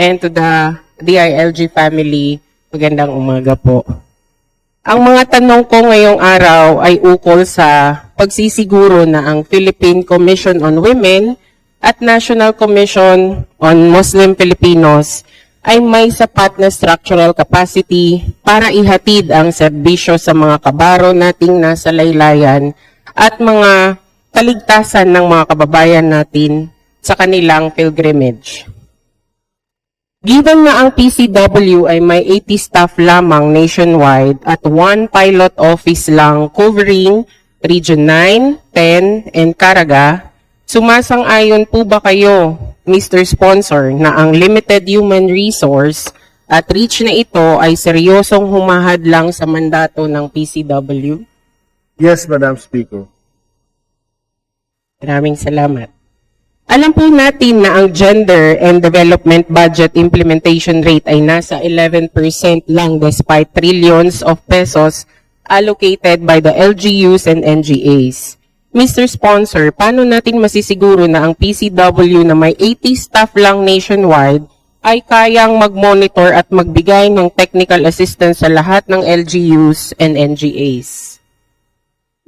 and to the DILG family, magandang umaga po. Ang mga tanong ko ngayong araw ay ukol sa pagsisiguro na ang Philippine Commission on Women at National Commission on Muslim Filipinos ay may sapat na structural capacity para ihatid ang serbisyo sa mga kabaro nating nasa laylayan at mga kaligtasan ng mga kababayan natin sa kanilang pilgrimage. Given na ang PCW ay may 80 staff lamang nationwide at one pilot office lang covering Region 9, 10, and Caraga, sumasang-ayon po ba kayo, Mr. Sponsor, na ang limited human resource at reach na ito ay seryosong humahad lang sa mandato ng PCW? Yes, Madam Speaker. Maraming salamat. Alam po natin na ang Gender and Development Budget Implementation Rate ay nasa 11% lang despite trillions of pesos allocated by the LGUs and NGAs. Mr. Sponsor, paano natin masisiguro na ang PCW na may 80 staff lang nationwide ay kayang mag-monitor at magbigay ng technical assistance sa lahat ng LGUs and NGAs?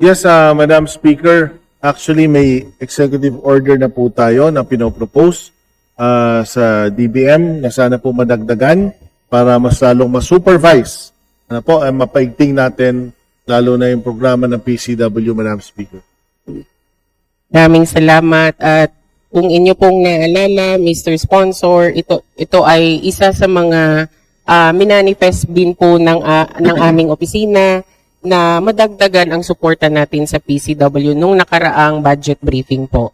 Yes, uh, Madam Speaker. Actually, may executive order na po tayo na pinopropose uh, sa DBM na sana po madagdagan para mas lalong ma-supervise. Ano po, eh, mapaigting natin lalo na yung programa ng PCW, Madam Speaker. Maraming salamat at kung inyo pong naalala, Mr. Sponsor, ito ito ay isa sa mga ah, minanifest din po ng ah, ng aming opisina na madagdagan ang suporta natin sa PCW nung nakaraang budget briefing po.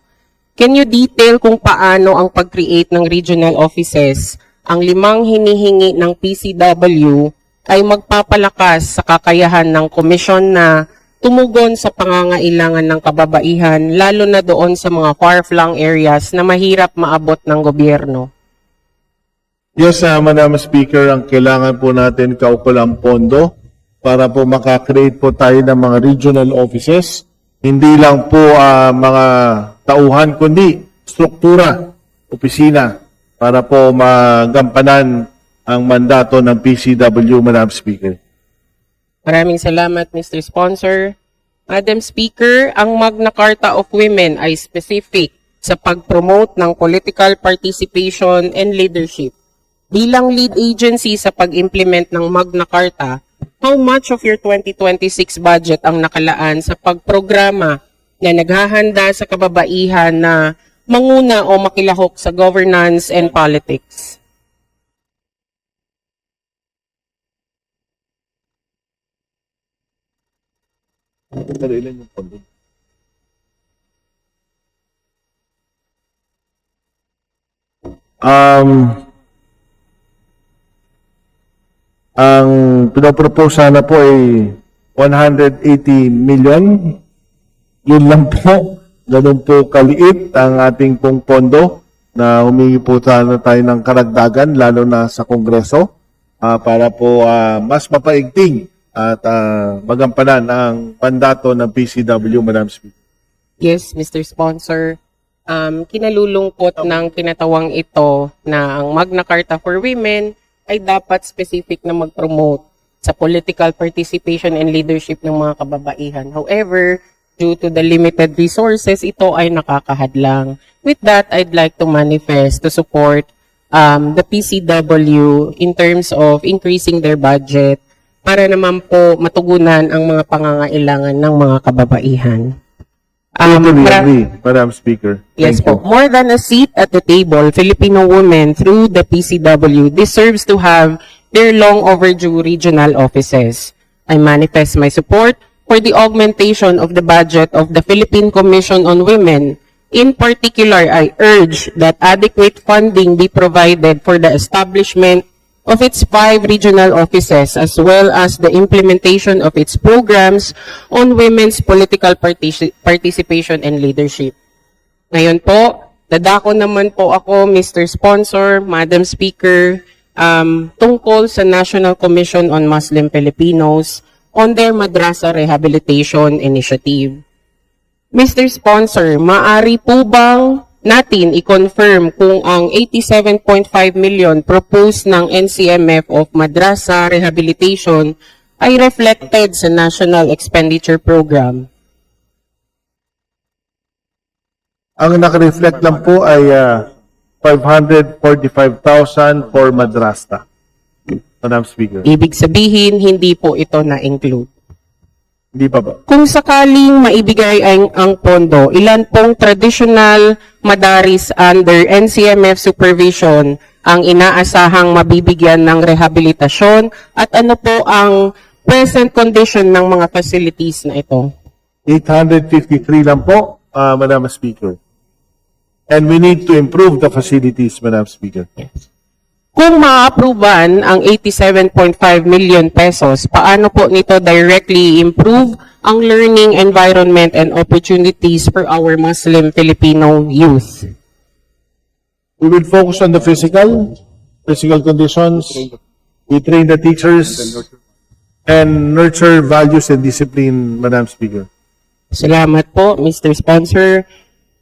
Can you detail kung paano ang pag-create ng regional offices, ang limang hinihingi ng PCW ay magpapalakas sa kakayahan ng komisyon na tumugon sa pangangailangan ng kababaihan, lalo na doon sa mga far-flung areas na mahirap maabot ng gobyerno. Yes, uh, Madam Speaker, ang kailangan po natin kaukulang pondo para po makakreate po tayo ng mga regional offices. Hindi lang po ah, mga tauhan, kundi struktura, opisina, para po magampanan ang mandato ng PCW, Madam Speaker. Maraming salamat, Mr. Sponsor. Madam Speaker, ang Magna Carta of Women ay specific sa pag-promote ng political participation and leadership. Bilang lead agency sa pag-implement ng Magna Carta, how much of your 2026 budget ang nakalaan sa pagprograma na naghahanda sa kababaihan na manguna o makilahok sa governance and politics? Pero ilan yung pondo? Um, ang pinopropose sana po ay 180 million. Yun lang po. Ganun po kaliit ang ating pong pondo na humingi po sana tayo ng karagdagan lalo na sa Kongreso ah, para po ah, mas mapaigting at ah, magampanan ang pandato ng PCW, Madam Speaker. Yes, Mr. Sponsor. Um, kinalulungkot ng kinatawang ito na ang Magna Carta for Women ay dapat specific na mag-promote sa political participation and leadership ng mga kababaihan. However, due to the limited resources, ito ay nakakahadlang. With that, I'd like to manifest to support um, the PCW in terms of increasing their budget para naman po matugunan ang mga pangangailangan ng mga kababaihan. Um, Totally mara- agree, Madam Speaker. Yes Thank po. More than a seat at the table, Filipino women through the PCW deserves to have their long overdue regional offices. I manifest my support for the augmentation of the budget of the Philippine Commission on Women. In particular, I urge that adequate funding be provided for the establishment of its five regional offices as well as the implementation of its programs on women's political partici- participation and leadership. Ngayon po, dadako naman po ako, Mr. Sponsor, Madam Speaker, um, tungkol sa National Commission on Muslim Filipinos on their Madrasa Rehabilitation Initiative. Mr. Sponsor, maari po bang natin i-confirm kung ang 87.5 million proposed ng NCMF of Madrasa Rehabilitation ay reflected sa National Expenditure Program. Ang nakareflect lang po ay ah, 545,000 for Madrasta. Madam Speaker. Ibig sabihin, hindi po ito na-include. Hindi pa ba? Kung sakaling maibigay ang, ang pondo, ilan pong traditional madaris under NCMF supervision ang inaasahang mabibigyan ng rehabilitasyon at ano po ang present condition ng mga facilities na ito? 853 lang po, ah, Madam Speaker. And we need to improve the facilities, Madam Speaker. Kung ma-approvean ang 87.5 million pesos, paano po nito directly improve ang learning environment and opportunities for our Muslim Filipino youth? We will focus on the physical, physical conditions. We train the teachers and nurture values and discipline, Madam Speaker. Salamat po, Mr. Sponsor.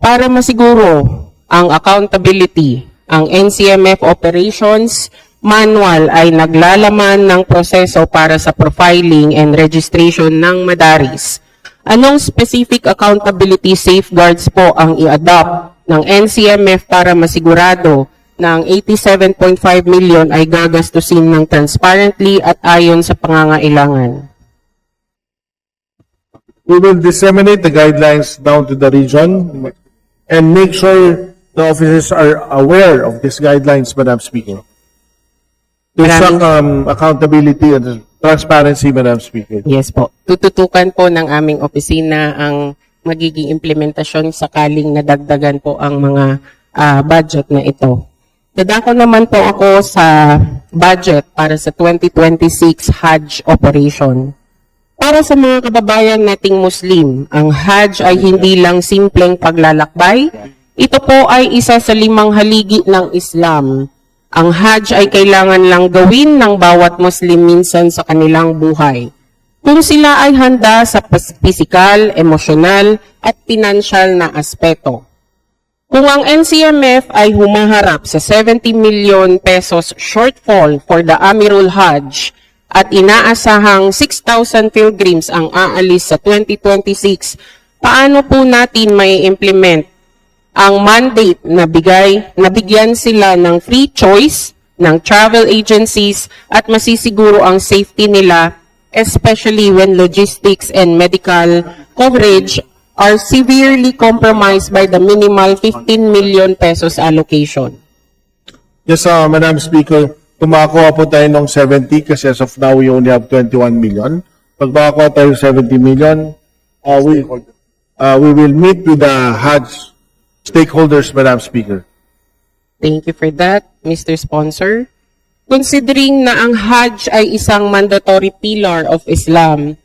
Para masiguro ang accountability, ang NCMF Operations Manual ay naglalaman ng proseso para sa profiling and registration ng madaris. Anong specific accountability safeguards po ang i-adopt ng NCMF para masigurado na ang 87.5 million ay gagastusin ng transparently at ayon sa pangangailangan? We will disseminate the guidelines down to the region and make sure the officers are aware of these guidelines, Madam Speaker. To Maraming- um, accountability and transparency, Madam Speaker. Yes po. Tututukan po ng aming opisina ang magiging implementasyon sakaling nadagdagan po ang mga ah, budget na ito. Dadako naman po ako sa budget para sa 2026 Hajj operation. Para sa mga kababayan nating Muslim, ang Hajj ay hindi lang simpleng paglalakbay. Ito po ay isa sa limang haligi ng Islam. Ang Hajj ay kailangan lang gawin ng bawat Muslim minsan sa kanilang buhay. Kung sila ay handa sa physical, emosyonal, at pinansyal na aspeto. Kung ang NCMF ay humaharap sa 70 million pesos shortfall for the Amirul Hajj at inaasahang 6,000 pilgrims ang aalis sa 2026, paano po natin may implement ang mandate na bigay, nabigyan sila ng free choice ng travel agencies at masisiguro ang safety nila especially when logistics and medical coverage are severely compromised by the minimal 15 million pesos allocation. Yes, uh, Madam Speaker, kung makakuha po tayo ng 70 kasi as of now we only have 21 million. Pag makakuha tayo ng 70 million, uh, we, uh, we will meet with the Hajj stakeholders, Madam Speaker. Thank you for that, Mr. Sponsor. Considering na ang Hajj ay isang mandatory pillar of Islam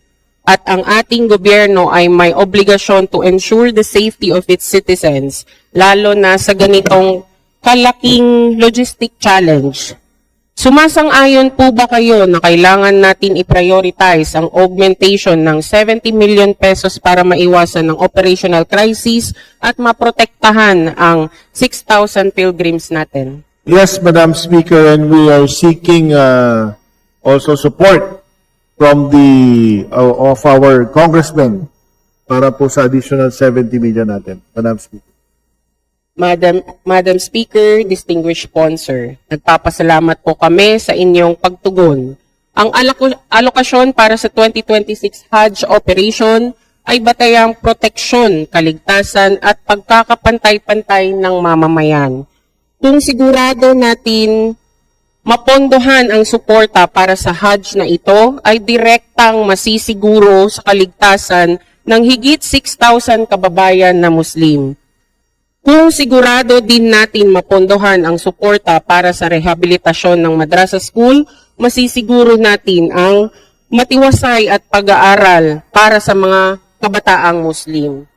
at ang ating gobyerno ay may obligasyon to ensure the safety of its citizens, lalo na sa ganitong kalaking logistic challenge. Sumasang-ayon po ba kayo na kailangan natin i-prioritize ang augmentation ng 70 million pesos para maiwasan ng operational crisis at maprotektahan ang 6,000 pilgrims natin? Yes, Madam Speaker, and we are seeking uh, also support from the uh, of our congressmen para po sa additional 70 million natin, Madam Speaker. Madam, Madam Speaker, distinguished sponsor, nagpapasalamat po kami sa inyong pagtugon. Ang alokasyon para sa 2026 Hajj operation ay batayang proteksyon, kaligtasan at pagkakapantay-pantay ng mamamayan. Kung sigurado natin mapondohan ang suporta para sa Hajj na ito ay direktang masisiguro sa kaligtasan ng higit 6,000 kababayan na Muslim. Kung sigurado din natin mapondohan ang suporta para sa rehabilitasyon ng madrasa school, masisiguro natin ang matiwasay at pag-aaral para sa mga kabataang Muslim.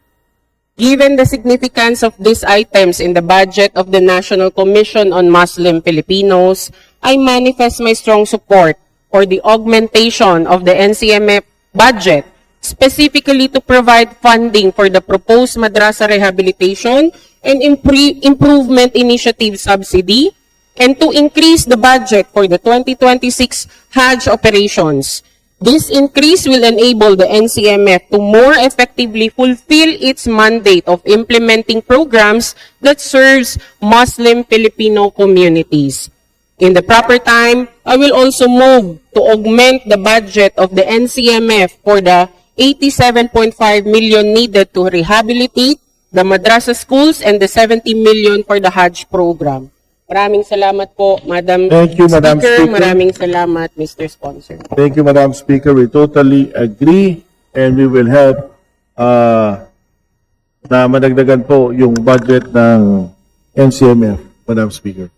Given the significance of these items in the budget of the National Commission on Muslim Filipinos, I manifest my strong support for the augmentation of the NCMF budget specifically to provide funding for the proposed madrasa rehabilitation and improvement initiative subsidy, and to increase the budget for the 2026 Hajj operations. This increase will enable the NCMF to more effectively fulfill its mandate of implementing programs that serves Muslim Filipino communities. In the proper time, I will also move to augment the budget of the NCMF for the 87.5 million needed to rehabilitate the madrasa schools and the 70 million for the Hajj program. Maraming salamat po, Madam Thank you, Madam Speaker. Maraming salamat, Mr. Sponsor. Thank you, Madam Speaker. We totally agree and we will help uh, na madagdagan po yung budget ng NCMF, Madam Speaker.